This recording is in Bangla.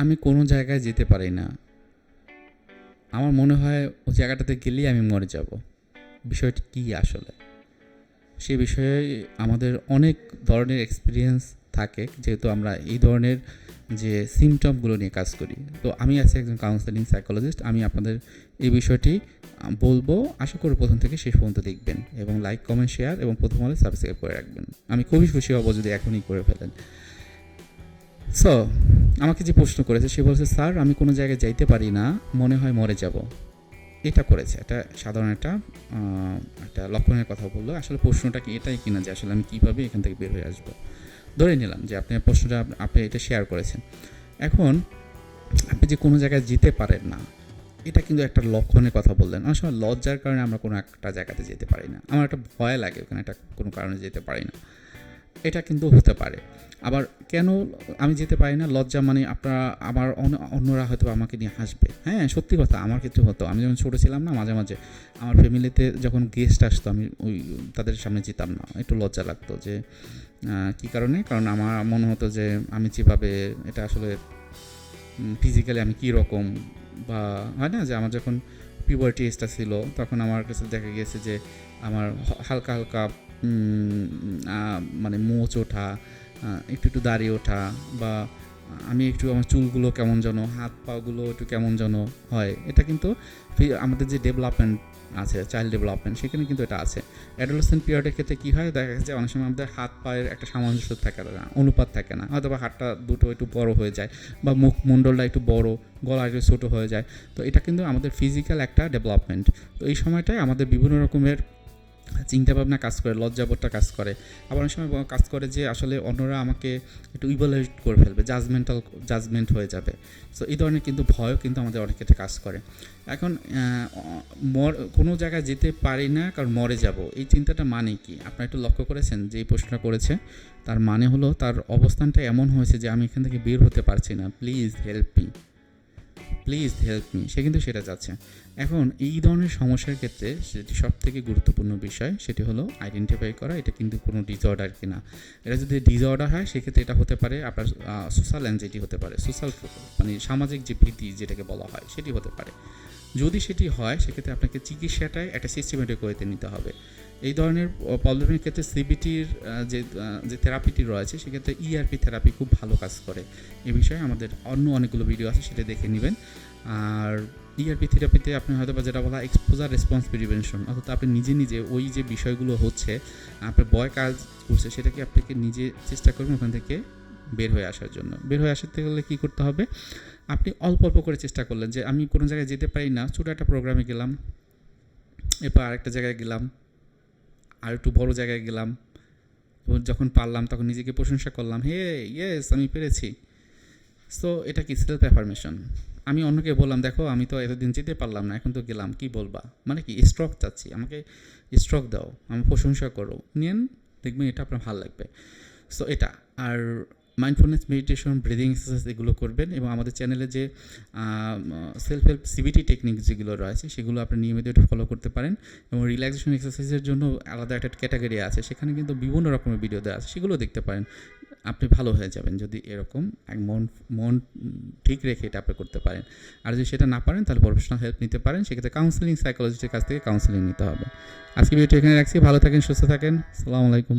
আমি কোনো জায়গায় যেতে পারি না। আমার মনে হয় ওই জায়গাটাতে গেলেই আমি মরে যাব। বিষয়টি কী আসলে? সে বিষয়ে আমাদের অনেক ধরনের এক্সপিরিয়েন্স থাকে, যেহেতু আমরা এই ধরনের যে সিমটমগুলো নিয়ে কাজ করি। তো আমি আছি একজন কাউন্সেলিং সাইকোলজিস্ট আমি আপনাদের এই বিষয়টি বলব। আশা করি প্রথম থেকে শেষ পর্যন্ত দেখবেন এবং লাইক কমেন্ট শেয়ার এবং প্রথম হলে সাবস্ক্রাইব করে রাখবেন। আমি খুবই খুশি হব যদি এখনই করে ফেলেন। সো আমাকে যে প্রশ্ন করেছে, সে বলছে, স্যার, আমি কোনো জায়গায় যাইতে পারি না, মনে হয় মরে যাব। এটা করেছে, এটা সাধারণ একটা একটা লক্ষণের কথা বলল। আসলে প্রশ্নটা কি, এটাই কিনা যে আসলে আমি কীভাবে এখান থেকে বের হয়ে আসব? ধরে নিলাম যে আপনি প্রশ্নটা আপনি এটা শেয়ার করেছেন। এখন আপনি যে কোনো জায়গায় যেতে পারেন না, এটা কিন্তু একটা লক্ষণের কথা বললেন। অনেক সময় লজ্জার কারণে আমরা কোনো একটা জায়গাতে যেতে পারি না। আমার একটা ভয় লাগে ওখানে, একটা কোনো কারণে যেতে পারি না। এটা কিন্তু হতে পারে। আবার কেন আমি যেতে পারি না? লজ্জা মানে আপনারা অন্য- অন্যরা হয়তো আমাকে নিয়ে হাসবে। হ্যাঁ সত্যি কথা, আমার ক্ষেত্রে হতো। আমি যখন ছোটো ছিলাম না, মাঝে মাঝে আমার ফ্যামিলিতে যখন গেস্ট আসতো, আমি ওই, তাদের সামনে যেতাম না। একটু লজ্জা লাগতো যে কী কারণে? কারণ আমার মনে হতো যে, আমি যেভাবে, এটা আসলে ফিজিক্যালি আমি কী রকম বা, হয় না? যে আমার যখন পিউবার্টি এজটা ছিল, তখন আমার কাছে দেখা গিয়েছে যে, আমার হালকা হালকা মানে মোচ ওঠা একটু একটু দাড়ি ওঠা বা আমি একটু আমার চুলগুলো কেমন যেন, হাত পাগুলো একটু কেমন যেন হয়, এটা কিন্তু আমাদের যে ডেভেলপমেন্ট আছে চাইল্ড ডেভেলপমেন্ট সেখানে কিন্তু এটা আছে। অ্যাডোলেসেন্ট পিরিয়ডের ক্ষেত্রে কী হয়? দেখা যাচ্ছে অনেক সময় আমাদের হাত পায়ের একটা সামঞ্জস্য থাকে না, অনুপাত থাকে না হয়তো বা হাতটা দুটো একটু বড় হয়ে যায় বা মুখ মুখমণ্ডলটা একটু বড়, গলা একটু ছোটো হয়ে যায়। তো এটা কিন্তু আমাদের ফিজিক্যাল একটা ডেভেলপমেন্ট তো এই সময়টায় আমাদের বিভিন্ন রকমের চিন্তা ভাবনা কাজ করে, লজ্জাবোধটা কাজ করে। আবার অনেক সময় কাজ করে যে আসলে অন্যরা আমাকে একটু ইভালুয়েট করে ফেলবে জাজমেন্টাল জাজমেন্ট হয়ে যাবে। সো এই ধরনের কিন্তু ভয়ও কিন্তু আমাদের অনেক ক্ষেত্রে কাজ করে। এখন মর, কোনো জায়গায় যেতে পারি না, কারণ মরে যাব। এই চিন্তাটা মানে কি? আপনারা একটু লক্ষ্য করেছেন যে এই প্রশ্নটা করেছে? তার মানে হলো, তার অবস্থানটা এমন হয়েছে যে আমি এখান থেকে বের হতে পারছি না। Please help me please help me সে কিন্তু সেটা যাচ্ছে এখন এই ধরনের সমস্যার ক্ষেত্রে যেটি সব থেকে গুরুত্বপূর্ণ বিষয়, সেটি হলো আইডেন্টিফাই করা। এটা কিন্তু কোনো ডিসঅর্ডার কিনা। এটা যদি ডিসঅর্ডার হয়, সেক্ষেত্রে এটা হতে পারে আপনার সোশ্যাল অ্যাংজাইটি হতে পারে। সোশ্যাল মানে সামাজিক যে ভীতি যেটাকে বলা হয়, সেটি হতে পারে। যদি সেটি হয়, সেক্ষেত্রে আপনাকে চিকিৎসাটাই একটা সিস্টেমেটিক ওয়েতে নিতে হবে। এই ধরনের প্রবলেমের ক্ষেত্রে সিবিটির যে যে থেরাপিটি রয়েছে, সেক্ষেত্রে ইআরপি থেরাপি খুব ভালো কাজ করে। এ বিষয়ে আমাদের অন্য অনেকগুলো ভিডিও আছে, সেটা দেখে নেবেন। আর ইআরপি থেরাপিতে আপনি হয়তো বা যেটা বলা এক্সপোজার রেসপন্স প্রিভেনশন অর্থাৎ আপনি নিজে নিজে ওই যে বিষয়গুলো হচ্ছে, আপনার বয় কাজ করছে সেটাকে আপনাকে নিজে চেষ্টা করবেন, ওখান থেকে বের হয়ে আসার জন্য। বের হয়ে আসতে গেলে কী করতে হবে? আপনি অল্প অল্প করে চেষ্টা করলেন যে, আমি কোনো জায়গায় যেতে পারি না, ছোটো একটা প্রোগ্রামে গেলাম, এরপর আরেকটা জায়গায় গেলাম, আর একটু বড় জায়গায় গেলাম যখন পারলাম তখন নিজেকে প্রশংসা করলাম, হে ইয়েস আমি পেরেছি। সো এটা কি সেলফ অ্যাফার্মেশন আমি অন্যকে বললাম, দেখো, আমি তো এতদিন যেতে পারলাম না, এখন তো গেলাম, কি বলবা? মানে কি স্ট্রক চাচ্ছি, আমাকে স্ট্রক দাও আমি প্রশংসা করো। নিয়েন দেখবেন এটা আপনার ভালো লাগবে। সো এটা, আর মাইন্ডফুলনেস মেডিটেশন ব্রিদিং এক্সারসাইজ এগুলো করবেন এবং আমাদের চ্যানেলে যে সেলফ হেল্প সিবিটি টেকনিক যেগুলো রয়েছে সেগুলো আপনি নিয়মিত একটু ফলো করতে পারেন এবং রিল্যাক্সেশন এক্সারসাইজের জন্য আলাদা একটা ক্যাটাগরি আছে। সেখানে কিন্তু বিভিন্ন রকমের ভিডিও দেওয়া আছে, সেগুলো দেখতে পারেন। আপনি ভালো হয়ে যাবেন যদি এরকম এক মন মন ঠিক রেখে এটা আপনি করতে পারেন। আর যদি সেটা না পারেন, তাহলে প্রফেশনাল হেল্প নিতে পারেন। সেক্ষেত্রে কাউন্সিলিং সাইকোলজিস্টের কাছ থেকে কাউন্সিলিং নিতে হবে। আজকে ভিডিওটি এখানে রাখছি। ভালো থাকেন, সুস্থ থাকেন। আসসালামু আলাইকুম।